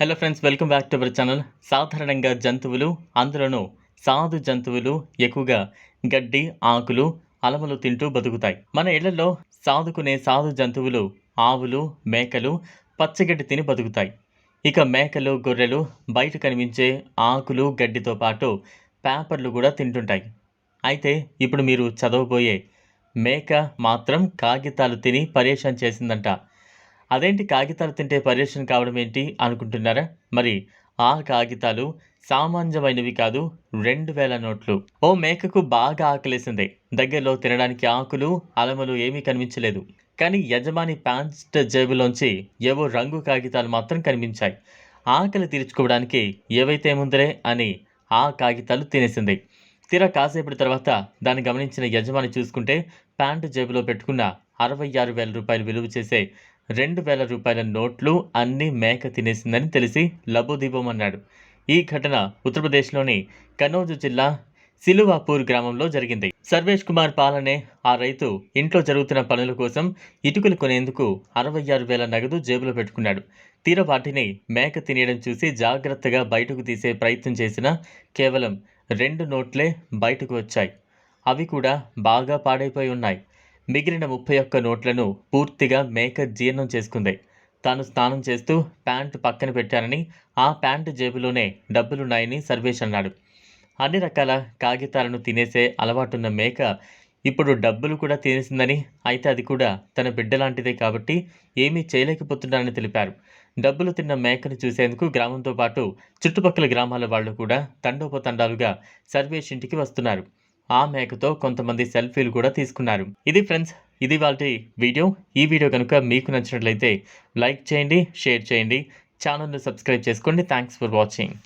Hello friends welcome back to our channel సాధారణంగా జంతువులు అందులోనూ సాధు జంతువులు ఎక్కువగా గడ్డి ఆకులు అలమలు తింటూ బతుకుతాయి. మన ఇళ్ళలో సాదుకునే సాధు జంతువులు ఆవులు మేకలు పచ్చగడ్డి తిని బతుకుతాయి. ఇక మేకలు గొర్రెలు బయట కనిపించే ఆకులు గడ్డితో పాటు పేపర్లు కూడా తింటుంటాయి. అయితే ఇప్పుడు మీరు చదవబోయే మేక మాత్రం కాగితాలు తిని పరేషాన్ చేసిందంట. అదేంటి కాగితాలు తింటే పర్యటన కావడం ఏంటి అనుకుంటున్నారా? మరి ఆ కాగితాలు సామాన్యమైనవి కాదు రెండు వేల నోట్లు. ఓ మేకకు బాగా ఆకలేసింది. దగ్గరలో తినడానికి ఆకులు అలమలు ఏమీ కనిపించలేదు. కానీ యజమాని ప్యాంట్ జేబులోంచి ఏవో రంగు కాగితాలు మాత్రం కనిపించాయి. ఆకలి తీర్చుకోవడానికి ఏవైతే ముందరే అని ఆ కాగితాలు తినేసింది. తీరా కాసేపటి తర్వాత దాన్ని గమనించిన యజమాని చూసుకుంటే ప్యాంటు జేబులో పెట్టుకున్న అరవై ఆరు వేల రూపాయలు విలువ చేసే రెండు వేల రూపాయల నోట్లు అన్నీ మేక తినేసిందని తెలిసి లబోదీపమన్నాడు ఈ ఘటన ఉత్తరప్రదేశ్లోని కనౌజ్ జిల్లా సిలువాపూర్ గ్రామంలో జరిగింది. సర్వేష్ కుమార్ పాలనే ఆ రైతు ఇంట్లో జరుగుతున్న పనుల కోసం ఇటుకలు కొనేందుకు అరవై ఆరు వేల నగదు జేబులో పెట్టుకున్నాడు. తీర వాటిని మేక తినేయడం చూసి జాగ్రత్తగా బయటకు తీసే ప్రయత్నం చేసిన కేవలం రెండు నోట్లే బయటకు వచ్చాయి. అవి కూడా బాగా పాడైపోయి ఉన్నాయి. మిగిలిన ముప్పై ఒక్క నోట్లను పూర్తిగా మేక జీర్ణం చేసుకుంది. తాను స్నానం చేస్తూ ప్యాంటు పక్కన పెట్టానని ఆ ప్యాంటు జేబులోనే డబ్బులున్నాయని సర్వేష్ అన్నాడు అన్ని రకాల కాగితాలను తినేసే అలవాటున్న మేక ఇప్పుడు డబ్బులు కూడా తినేసిందని అయితే అది కూడా తన బిడ్డ లాంటిదే కాబట్టి ఏమీ చేయలేకపోతున్నానని తెలిపారు. డబ్బులు తిన్న మేకను చూసేందుకు గ్రామంతో పాటు చుట్టుపక్కల గ్రామాల వాళ్ళు కూడా తండోపతండాలుగా సర్వేష్ ఇంటికి వస్తున్నారు. ఆ మేకతో కొంతమంది సెల్ఫీలు కూడా తీసుకున్నారు. ఇది ఫ్రెండ్స్ ఇది వాళ్ళ వీడియో. ఈ వీడియో కనుక మీకు నచ్చినట్లయితే లైక్ చేయండి షేర్ చేయండి. ఛానల్ను సబ్స్క్రైబ్ చేసుకోండి. Thanks for watching